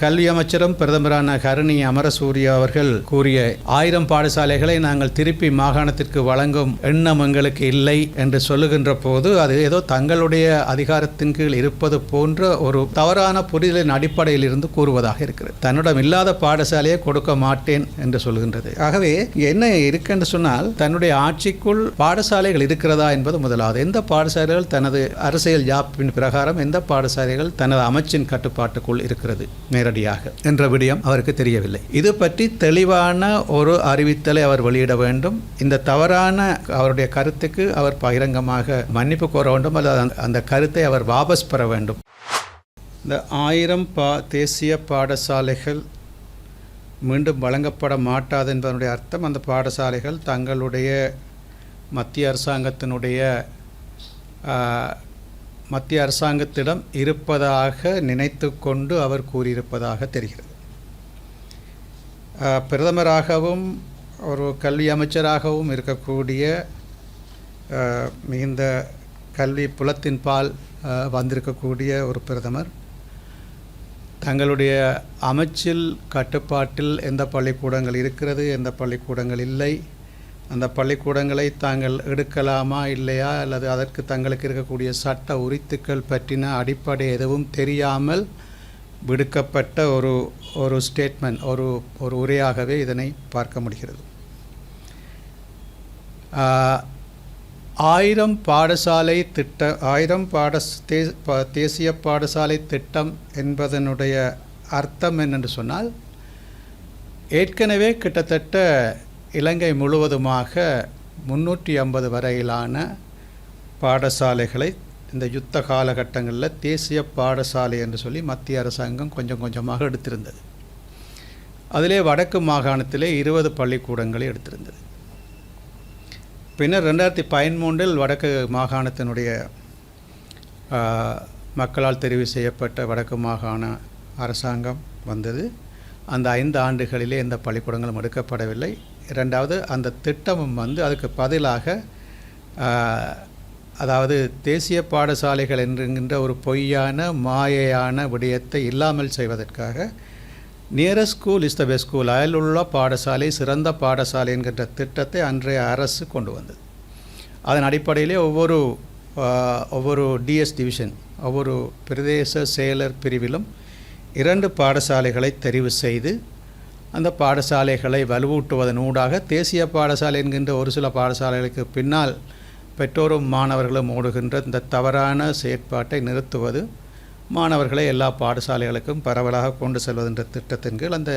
கல்வி அமைச்சரும் பிரதமரான கருணி அமரசூரிய அவர்கள் கூறிய ஆயிரம் பாடசாலைகளை நாங்கள் திருப்பி மாகாணத்திற்கு வழங்கும் எண்ணம் எங்களுக்கு இல்லை என்று சொல்லுகின்ற போது அது ஏதோ தங்களுடைய அதிகாரத்தின் கீழ் இருப்பது போன்ற ஒரு தவறான புரிதலின் அடிப்படையில் இருந்து கூறுவதாக இருக்கிறது. தன்னிடம் இல்லாத பாடசாலையை கொடுக்க மாட்டேன் என்று சொல்கின்றது. ஆகவே என்ன இருக்குன்னு சொன்னால் தன்னுடைய ஆட்சிக்குள் பாடசாலைகள் இருக்கிறதா என்பது முதலாவது. எந்த பாடசாலைகள் தனது அரசியல் யாப்பின் பிரகாரம் எந்த பாடசாலைகள் தனது அமைச்சின் கட்டுப்பாட்டுக்குள் இருக்கிறது? நேரடியாக. என்ற விடயம் அவருக்கு தெரியவில்லை. இது பற்றி தெளிவான ஒரு அறிவித்தலை அவர் வெளியிட வேண்டும். இந்த தவறான அவருடைய கருத்துக்கு அவர் பகிரங்கமாக மன்னிப்பு கோர வேண்டும். அல்லது அந்த- கருத்தை அவர் வாபஸ் பெற வேண்டும். இந்த ஆயிரம் பா தேசிய பாடசாலைகள் மீண்டும் வழங்கப்பட மாட்டாது என்பதனுடைய அர்த்தம் அந்த பாடசாலைகள் தங்களுடைய மத்திய அரசாங்கத்தினுடைய மத்திய அரசாங்கத்திடம் இருப்பதாக நினைத்து கொண்டு அவர் கூறியிருப்பதாக தெரிகிறது. பிரதமராகவும் ஒரு கல்வி அமைச்சராகவும் இருக்கக்கூடிய மிகுந்த கல்வி புலத்தின் பால் வந்திருக்கக்கூடிய ஒரு பிரதமர். தங்களுடைய அமைச்சில் கட்டுப்பாட்டில் எந்த பள்ளிக்கூடங்கள் இருக்கிறது எந்த பள்ளிக்கூடங்கள் இல்லை அந்த பள்ளிக்கூடங்களை தாங்கள் எடுக்கலாமா இல்லையா? அல்லது அதற்கு தங்களுக்கு இருக்கக்கூடிய சட்ட உரித்துக்கள் பற்றின அடிப்படை எதுவும் தெரியாமல் விடுக்கப்பட்ட ஒரு ஒரு ஸ்டேட்மெண்ட் ஒரு ஒரு உரையாகவே இதனை பார்க்க முடிகிறது. ஆயிரம் பாடசாலை திட்ட ஆயிரம் பாட தே தேசிய பாடசாலை திட்டம் என்பதனுடைய அர்த்தம் என்னென்று சொன்னால் ஏற்கனவே கிட்டத்தட்ட இலங்கை முழுவதுமாக முன்னூற்றி ஐம்பது வரையிலான பாடசாலைகளை இந்த யுத்த காலகட்டங்களில் தேசிய பாடசாலை என்று சொல்லி மத்திய அரசாங்கம் கொஞ்சம் கொஞ்சமாக எடுத்திருந்தது. அதிலே வடக்கு மாகாணத்திலே இருபது பள்ளிக்கூடங்களை எடுத்திருந்தது. பின்னர் ரெண்டாயிரத்தி பதிமூன்றில் வடக்கு மாகாணத்தினுடைய மக்களால் தெரிவு செய்யப்பட்ட வடக்கு மாகாண அரசாங்கம் வந்தது. அந்த ஐந்து ஆண்டுகளிலே எந்த பள்ளிக்கூடங்களும் எடுக்கப்படவில்லை. ரெண்டாவது அந்த திட்டமும் வந்து அதுக்கு பதிலாக அதாவது தேசிய பாடசாலைகள் என்கின்ற ஒரு பொய்யான மாயையான விடயத்தை இல்லாமல் செய்வதற்காக nearest school is the best school அயலுள்ள பாடசாலை சிறந்த பாடசாலை என்கின்ற திட்டத்தை அன்றைய அரசு கொண்டு வந்தது. அதன் அடிப்படையிலே ஒவ்வொரு ஒவ்வொரு டிஎஸ் டிவிஷன் ஒவ்வொரு பிரதேச செயலர் பிரிவிலும் இரண்டு பாடசாலைகளை தெரிவு செய்து அந்த பாடசாலைகளை வலுவூட்டுவதன் ஊடாக தேசிய பாடசாலை என்கின்ற ஒரு சில பாடசாலைகளுக்கு பின்னால் பெற்றோரும் மாணவர்களும் ஓடுகின்ற இந்த தவறான செயற்பாட்டை நிறுத்துவது மாணவர்களை எல்லா பாடசாலைகளுக்கும் பரவலாக கொண்டு செல்வதென்ற திட்டத்தின் கீழ் அந்த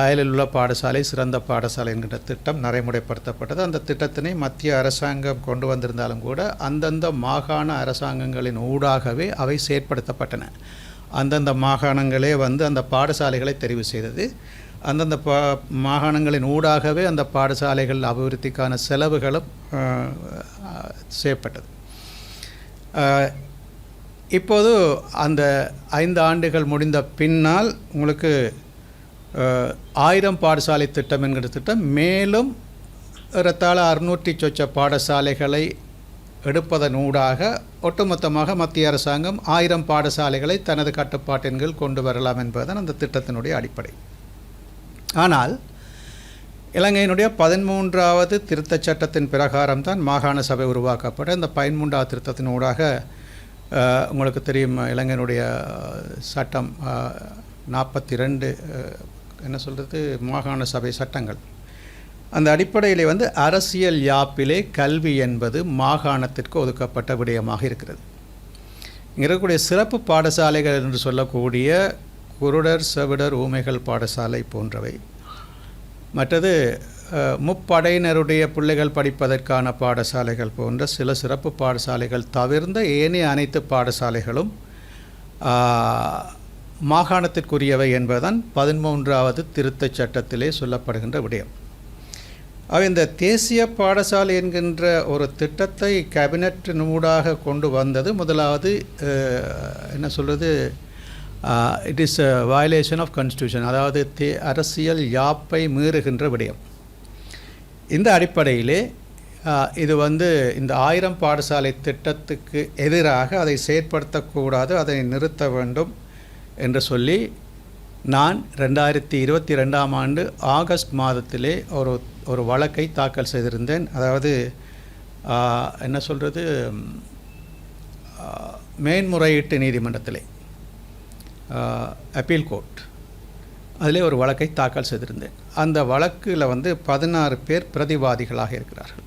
அயலில் உள்ள பாடசாலை சிறந்த பாடசாலை என்கின்ற திட்டம் நடைமுறைப்படுத்தப்பட்டது. அந்த திட்டத்தினை மத்திய அரசாங்கம் கொண்டு வந்திருந்தாலும் கூட அந்தந்த மாகாண அரசாங்கங்களின் ஊடாகவே அவை செயற்படுத்தப்பட்டன. அந்தந்த மாகாணங்களே வந்து அந்த பாடசாலைகளை தெரிவு செய்தது. அந்தந்த பா மாகாணங்களின் ஊடாகவே அந்த பாடசாலைகள் அபிவிருத்திக்கான செலவுகளும் செய்யப்பட்டது. இப்போது அந்த ஐந்து ஆண்டுகள் முடிந்த பின்னால் உங்களுக்கு ஆயிரம் பாடசாலை திட்டம் என்கிற திட்டம் மேலும் ஏறத்தாழ அறுநூற்றி சொச்ச பாடசாலைகளை எடுப்பதன் ஊடாக ஒட்டுமொத்தமாக மத்திய அரசாங்கம் ஆயிரம் பாடசாலைகளை தனது கட்டுப்பாட்டின் கீழ் கொண்டு வரலாம் என்பதுதான் அந்த திட்டத்தினுடைய அடிப்படை. ஆனால் இலங்கையினுடைய பதிமூன்றாவது திருத்த சட்டத்தின் பிரகாரம் தான் மாகாண சபை உருவாக்கப்பட்ட இந்த பதிமூன்றாவது திருத்தத்தின் ஊடாக உங்களுக்கு தெரியும் இலங்கையினுடைய சட்டம் நாற்பத்தி ரெண்டு என்ன சொல்கிறது மாகாண சபை சட்டங்கள். அந்த அடிப்படையிலே வந்து அரசியல் யாப்பிலே கல்வி என்பது மாகாணத்திற்கு ஒதுக்கப்பட்ட விடயமாக இருக்கிறது. இங்கே இருக்கக்கூடிய சிறப்பு பாடசாலைகள் என்று சொல்லக்கூடிய குருடர் செவிடர் ஊமைகள் பாடசாலை போன்றவை. மற்றது முப்படையினருடைய பிள்ளைகள் படிப்பதற்கான பாடசாலைகள் போன்ற சில சிறப்பு பாடசாலைகள் தவிர்ந்த ஏனைய அனைத்து பாடசாலைகளும் மாகாணத்திற்குரியவை என்பதுதான் பதிமூன்றாவது திருத்தச் சட்டத்திலே சொல்லப்படுகின்ற விடயம். அவை இந்த தேசிய பாடசாலை என்கின்ற ஒரு திட்டத்தை கேபினட்டின் ஊடாக கொண்டு வந்தது முதலாவது என்ன சொல்கிறது it is violation of constitution அதாவது தே அரசியல் யாப்பை மீறுகின்ற விடயம். இந்த அடிப்படையிலே இது வந்து இந்த ஆயிரம் பாடசாலை திட்டத்துக்கு எதிராக அதை செயற்படுத்தக்கூடாது அதை நிறுத்த வேண்டும் என்று சொல்லி நான் ரெண்டாயிரத்தி இருபத்தி ரெண்டாம் ஆண்டு ஆகஸ்ட் மாதத்திலே ஒரு ஒரு வழக்கை தாக்கல் செய்திருந்தேன். அதாவது என்ன சொல்கிறது மேன்முறையீட்டு நீதிமன்றத்திலே. அப்பீல் கோர்ட் அதிலே ஒரு வழக்கை தாக்கல் செய்திருந்தேன். அந்த வழக்கில் வந்து பதினாறு பேர் பிரதிவாதிகளாக இருக்கிறார்கள்.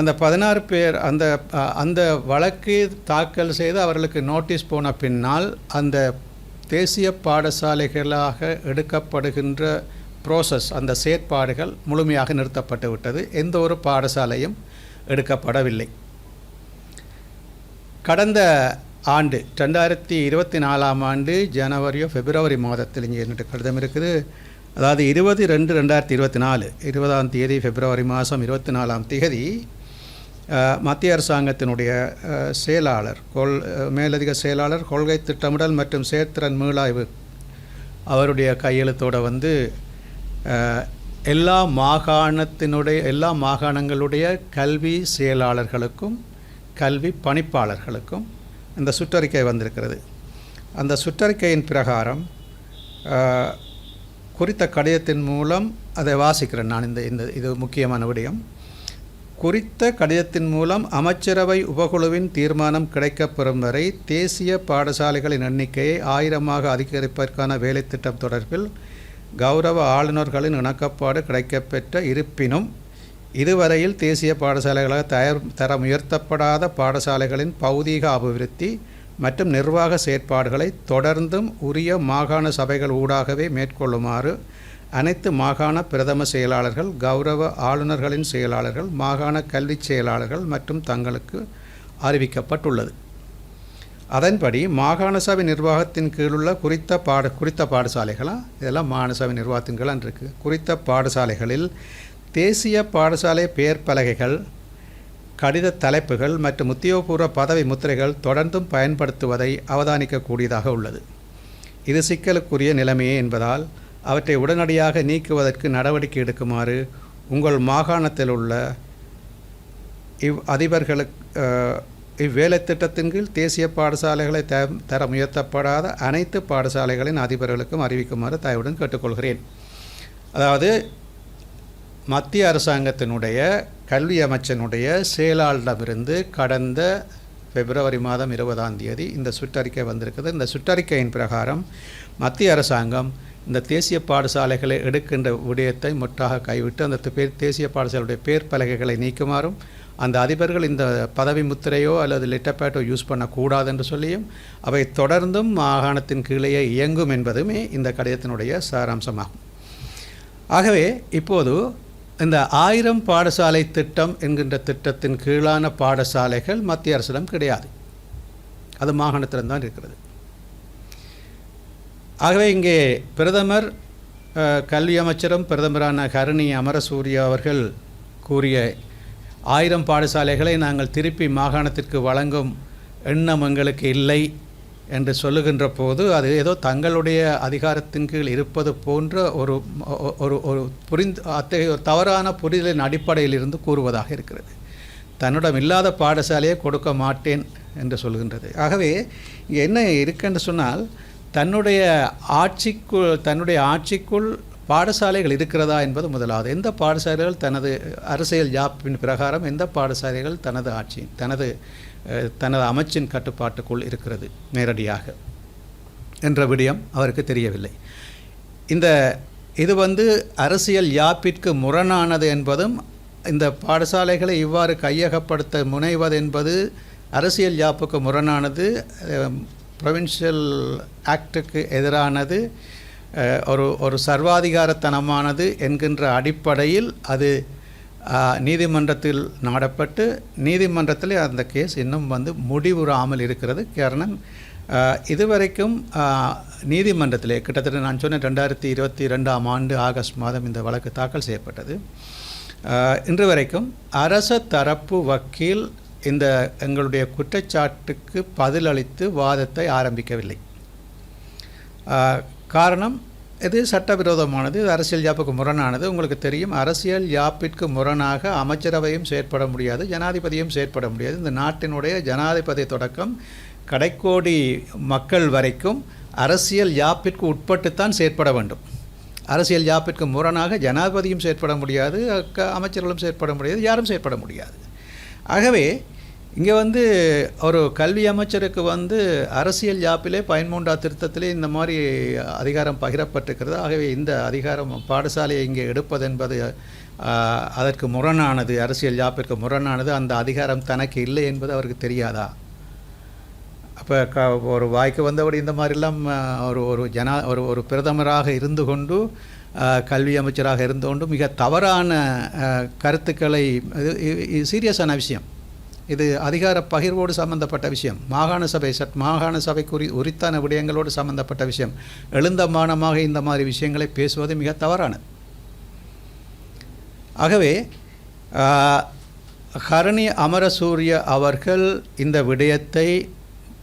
அந்த பதினாறு பேர் அந்த அந்த வழக்கு தாக்கல் செய்து அவர்களுக்கு நோட்டீஸ் போன பின்னால் அந்த தேசிய பாடசாலைகளாக எடுக்கப்படுகின்ற ப்ரோசஸ் அந்த செயற்பாடுகள் முழுமையாக நிறுத்தப்பட்டு விட்டது. எந்த ஒரு பாடசாலையும் எடுக்கப்படவில்லை. கடந்த ஆண்டு ரெண்டாயிரத்தி இருபத்தி நாலாம் ஆண்டு ஜனவரியோ பிப்ரவரி மாதத்தில் இங்கே என்னட்டு கடிதம் இருக்குது. அதாவது இருபது ரெண்டு ரெண்டாயிரத்தி இருபத்தி நாலு இருபதாம் தேதி பிப்ரவரி மாதம் இருபத்தி நாலாம் தேதி மத்திய அரசாங்கத்தினுடைய செயலாளர் கொள் மேலதிக செயலாளர் கொள்கை திட்டமிடல் மற்றும் செயற்திறன் மீளாய்வு அவருடைய கையெழுத்தோடு வந்து எல்லா மாகாணத்தினுடைய எல்லா மாகாணங்களுடைய கல்வி செயலாளர்களுக்கும் கல்வி பணிப்பாளர்களுக்கும் இந்த சுற்றறிக்கை வந்திருக்கிறது. அந்த சுற்றறிக்கையின் பிரகாரம் குறித்த கடிதத்தின் மூலம் அதை வாசிக்கிறேன் நான் இந்த இந்த இது முக்கியமான விடயம். குறித்த கடிதத்தின் மூலம் அமைச்சரவை உபகுழுவின் தீர்மானம் கிடைக்கப்பெறும் வரை தேசிய பாடசாலைகளின் எண்ணிக்கையை ஆயிரமாக அதிகரிப்பதற்கான வேலைத்திட்டம் தொடர்பில் கௌரவ ஆளுநர்களின் இணக்கப்பாடு கிடைக்கப்பெற்ற இருப்பினும் இதுவரையில் தேசிய பாடசாலைகளாக தயார் தரம் உயர்த்தப்படாத பாடசாலைகளின் பௌதீக அபிவிருத்தி மற்றும் நிர்வாக செயற்பாடுகளை தொடர்ந்தும் உரிய மாகாண சபைகள் ஊடாகவே மேற்கொள்ளுமாறு அனைத்து மாகாண பிரதம செயலாளர்கள் கௌரவ ஆளுநர்களின் செயலாளர்கள் மாகாண கல்விச் செயலாளர்கள் மற்றும் தங்களுக்கு அறிவிக்கப்பட்டுள்ளது. அதன்படி மாகாண சபை நிர்வாகத்தின் கீழுள்ள குறித்த பாட குறித்த பாடசாலைகளாக இதெல்லாம் மாகாண சபை நிர்வாகத்தின் கீழ் இருக்குது குறித்த பாடசாலைகளில் தேசிய பாடசாலை பெயர் பலகைகள் கடித தலைப்புகள் மற்றும் உத்தியோகபூர்வ பதவி முத்திரைகள் தொடர்ந்தும் பயன்படுத்துவதை அவதானிக்கக்கூடியதாக உள்ளது. இது சிக்கலுக்குரிய நிலைமையே என்பதால் அவற்றை உடனடியாக நீக்குவதற்கு நடவடிக்கை எடுக்குமாறு உங்கள் மாகாணத்தில் உள்ள இவ் அதிபர்களுக்கு இவ்வேலை திட்டத்தின் கீழ் தேசிய பாடசாலைகளை த தரம் உயர்த்தப்படாத அனைத்து பாடசாலைகளின் அதிபர்களுக்கும் அறிவிக்குமாறு தயவுடன் கேட்டுக்கொள்கிறேன். அதாவது மத்திய அரசாங்கத்தினுடைய கல்வி அமைச்சனுடைய செயலாளரிடமிருந்து கடந்த பிப்ரவரி மாதம் இருபதாம் தேதி இந்த சுற்றறிக்கை வந்திருக்குது. இந்த சுற்றறிக்கையின் பிரகாரம் மத்திய அரசாங்கம் இந்த தேசிய பாடசாலைகளை எடுக்கின்ற விடயத்தை முற்றாக கைவிட்டு அந்த பேர் தேசிய பாடசாலையுடைய பேர் பலகைகளை நீக்குமாறும் அந்த அதிபர்கள் இந்த பதவி முத்திரையோ அல்லது லிட்டப்பேட்டோ யூஸ் பண்ணக்கூடாது என்று சொல்லியும் அவை தொடர்ந்தும் மாகாணத்தின் கீழேயே இயங்கும் என்பதுமே இந்த கடிதத்தினுடைய சாராம்சமாகும். ஆகவே இப்போது இந்த ஆயிரம் பாடசாலை திட்டம் என்கின்ற திட்டத்தின் கீழான பாடசாலைகள் மத்திய அரசிடம் கிடையாது. அது மாகாணத்தில்தான் இருக்கிறது. ஆகவே இங்கே பிரதமர் கல்வி அமைச்சரும் பிரதமரான கருணி அமரசூரியா அவர்கள் கூறிய ஆயிரம் பாடசாலைகளை நாங்கள் திருப்பி மாகாணத்திற்கு வழங்கும் எண்ணம் எங்களுக்கு இல்லை. என்று சொல்லுகின்ற போது அது ஏதோ தங்களுடைய அதிகாரத்தின் கீழ் இருப்பது போன்ற ஒரு ஒரு ஒரு புரிந்து அத்தகைய ஒரு தவறான புரிதலின் அடிப்படையில் இருந்து கூறுவதாக இருக்கிறது. தன்னிடம் இல்லாத பாடசாலையை கொடுக்க மாட்டேன் என்று சொல்கின்றது. ஆகவே இங்கே என்ன இருக்குன்னு சொன்னால் தன்னுடைய ஆட்சிக்குள் தன்னுடைய ஆட்சிக்குள் பாடசாலைகள் இருக்கிறதா என்பது முதலாவது. எந்த பாடசாலைகள் தனது அரசியல் ஜாப்பின் பிரகாரம் எந்த பாடசாலைகள் தனது ஆட்சி தனது தனது அமைச்சின் கட்டுப்பாட்டுக்குள் இருக்கிறது நேரடியாக என்ற விடயம் அவருக்கு தெரியவில்லை. இந்த இது வந்து அரசியல் யாப்பிற்கு முரணானது என்பதும் இந்த பாடசாலைகளை இவ்வாறு கையகப்படுத்த முனைவது என்பது அரசியல் யாப்புக்கு முரணானது ப்ரொவின்ஷியல் ஆக்டுக்கு எதிரானது ஒரு ஒரு சர்வாதிகாரத்தனமானது என்கின்ற அடிப்படையில் அது நீதிமன்றத்தில் நாடப்பட்டு நீதிமன்றத்தில் அந்த கேஸ் இன்னும் வந்து முடிவுறாமல் இருக்கிறது. காரணம் இதுவரைக்கும் நீதிமன்றத்திலே கிட்டத்தட்ட நான் சொன்ன ரெண்டாயிரத்தி இருபத்தி ரெண்டாம் ஆண்டு ஆகஸ்ட் மாதம் இந்த வழக்கு தாக்கல் செய்யப்பட்டது. இன்று வரைக்கும் அரச தரப்பு வக்கீல் இந்த எங்களுடைய குற்றச்சாட்டுக்கு பதிலளித்து வாதத்தை ஆரம்பிக்கவில்லை. காரணம் இது சட்டவிரோதமானது இது அரசியல் யாப்புக்கு முரணானது. உங்களுக்கு தெரியும் அரசியல் யாப்பிற்கு முரணாக அமைச்சரவையும் செயற்பட முடியாது ஜனாதிபதியும் செயற்பட முடியாது. இந்த நாட்டினுடைய ஜனாதிபதி தொடக்கம் கடைக்கோடி மக்கள் வரைக்கும் அரசியல் யாப்பிற்கு உட்பட்டுத்தான் செயற்பட வேண்டும். அரசியல் யாப்பிற்கு முரணாக ஜனாதிபதியும் செயற்பட முடியாது அமைச்சர்களும் செயற்பட முடியாது யாரும் செயற்பட முடியாது. ஆகவே இங்கே வந்து ஒரு கல்வி அமைச்சருக்கு வந்து அரசியல் யாப்பிலே பயன்மூண்டா திருத்தத்திலே இந்த மாதிரி அதிகாரம் பகிரப்பட்டிருக்கிறது. ஆகவே இந்த அதிகாரம் பாடசாலையை இங்கே எடுப்பது என்பது அதற்கு முரணானது அரசியல் யாப்பிற்கு முரணானது அந்த அதிகாரம் தனக்கு இல்லை என்பது அவருக்கு தெரியாதா? அப்போ க ஒரு வாய்க்கு வந்தபடி இந்த மாதிரிலாம் ஒரு ஒரு ஜனா ஒரு ஒரு பிரதமராக இருந்து கொண்டு கல்வி அமைச்சராக இருந்து கொண்டு மிக தவறான கருத்துக்களை இது சீரியஸான விஷயம். இது அதிகார பகிர்வோடு சம்பந்தப்பட்ட விஷயம். மாகாண சபை சட் மாகாண சபை குறி உரித்தான விடயங்களோடு சம்பந்தப்பட்ட விஷயம். எழுந்தமானமாக இந்த மாதிரி விஷயங்களை பேசுவது மிக தவறானது. ஆகவே ஹரணி அமரசூரிய அவர்கள் இந்த விடயத்தை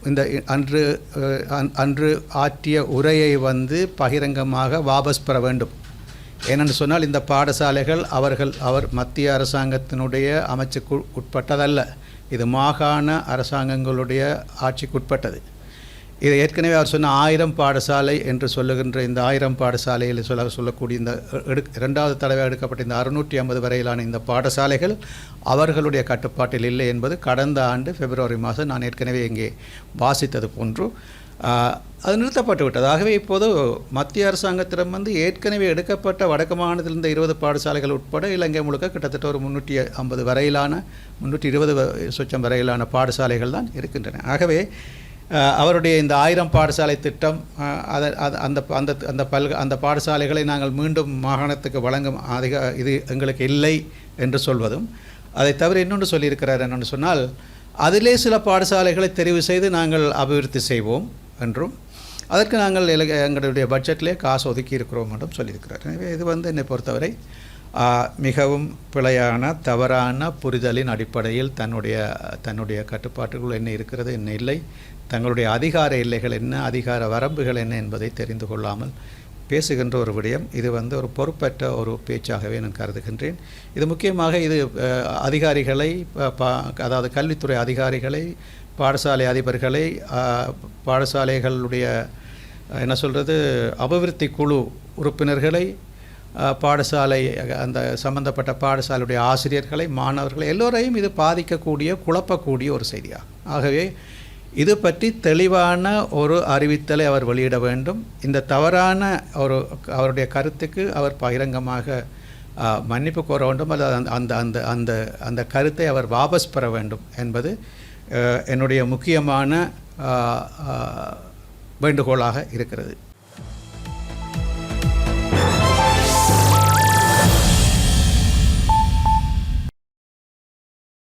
இந்த அன்று அன்று ஆற்றிய உரையை வந்து பகிரங்கமாக வாபஸ் பெற வேண்டும். ஏனென்று சொன்னால் இந்த பாடசாலைகள் அவர்கள் அவர் மத்திய அரசாங்கத்தினுடைய அமைச்சுக்கு உட்பட்டதல்ல. இது மாகாண அரசாங்கங்களுடைய ஆட்சிக்குட்பட்டது. இது ஏற்கனவே அவர் சொன்ன ஆயிரம் பாடசாலை என்று சொல்லுகின்ற இந்த ஆயிரம் பாடசாலையில் சொல்ல சொல்லக்கூடிய இந்த எடு இரண்டாவது தடவை எடுக்கப்பட்ட இந்த அறுநூற்றி ஐம்பது வரையிலான இந்த பாடசாலைகள் அவர்களுடைய கட்டுப்பாட்டில் இல்லை என்பது கடந்த ஆண்டு பிப்ரவரி மாதம் நான் ஏற்கனவே இங்கே வாசித்தது போன்று அது நிறுத்தப்பட்டு விட்டது. ஆகவே இப்போது மத்திய அரசாங்கத்திடம் வந்து ஏற்கனவே எடுக்கப்பட்ட வடக்கு மாநிலத்தில் இருந்த இருபது பாடசாலைகள் உட்பட இலங்கை முழுக்க கிட்டத்தட்ட ஒரு முந்நூற்றி ஐம்பது வரையிலான முந்நூற்றி இருபது சொச்சம் வரையிலான பாடசாலைகள் தான் இருக்கின்றன. ஆகவே அவருடைய இந்த ஆயிரம் பாடசாலை திட்டம் அதை அந்த அந்த அந்த பல்க அந்த பாடசாலைகளை நாங்கள் மீண்டும் மாகாணத்துக்கு வழங்கும் அதிக இது எங்களுக்கு இல்லை என்று சொல்வதும் அதை தவிர இன்னொன்று சொல்லியிருக்கிறார் என்னென்னு சொன்னால் அதிலே சில பாடசாலைகளை தெரிவு செய்து நாங்கள் அபிவிருத்தி செய்வோம் என்றும் அதற்கு நாங்கள் எங்களுடைய பட்ஜெட்லேயே காசு ஒதுக்கி இருக்கிறோம் மட்டும் சொல்லியிருக்கிறார். எனவே இது வந்து என்னை பொறுத்தவரை மிகவும் பிழையான தவறான புரிதலின் அடிப்படையில் தன்னுடைய தன்னுடைய கட்டுப்பாட்டுக்குள் என்ன இருக்கிறது என்ன இல்லை தங்களுடைய அதிகார எல்லைகள் என்ன அதிகார வரம்புகள் என்ன என்பதை தெரிந்து கொள்ளாமல் பேசுகின்ற ஒரு விடயம். இது வந்து ஒரு பொறுப்பற்ற ஒரு பேச்சாகவே நான் கருதுகின்றேன். இது முக்கியமாக இது அதிகாரிகளை அதாவது கல்வித்துறை அதிகாரிகளை பாடசாலை அதிபர்களை பாடசாலைகளுடைய என்ன சொல்கிறது அபிவிருத்தி குழு உறுப்பினர்களை பாடசாலை அந்த சம்பந்தப்பட்ட பாடசாலையுடைய ஆசிரியர்களை மாணவர்களை எல்லோரையும் இது பாதிக்கக்கூடிய குழப்பக்கூடிய ஒரு செய்தியாகும். ஆகவே இது பற்றி தெளிவான ஒரு அறிவித்தலை அவர் வெளியிட வேண்டும். இந்த தவறான ஒரு அவருடைய கருத்துக்கு அவர் பகிரங்கமாக மன்னிப்பு கோர வேண்டும். அல்லது அந்த அந்த அந்த அந்த அந்த கருத்தை அவர் வாபஸ் பெற வேண்டும் என்பது என்னுடைய முக்கியமான வேண்டுகோளாக இருக்கிறது.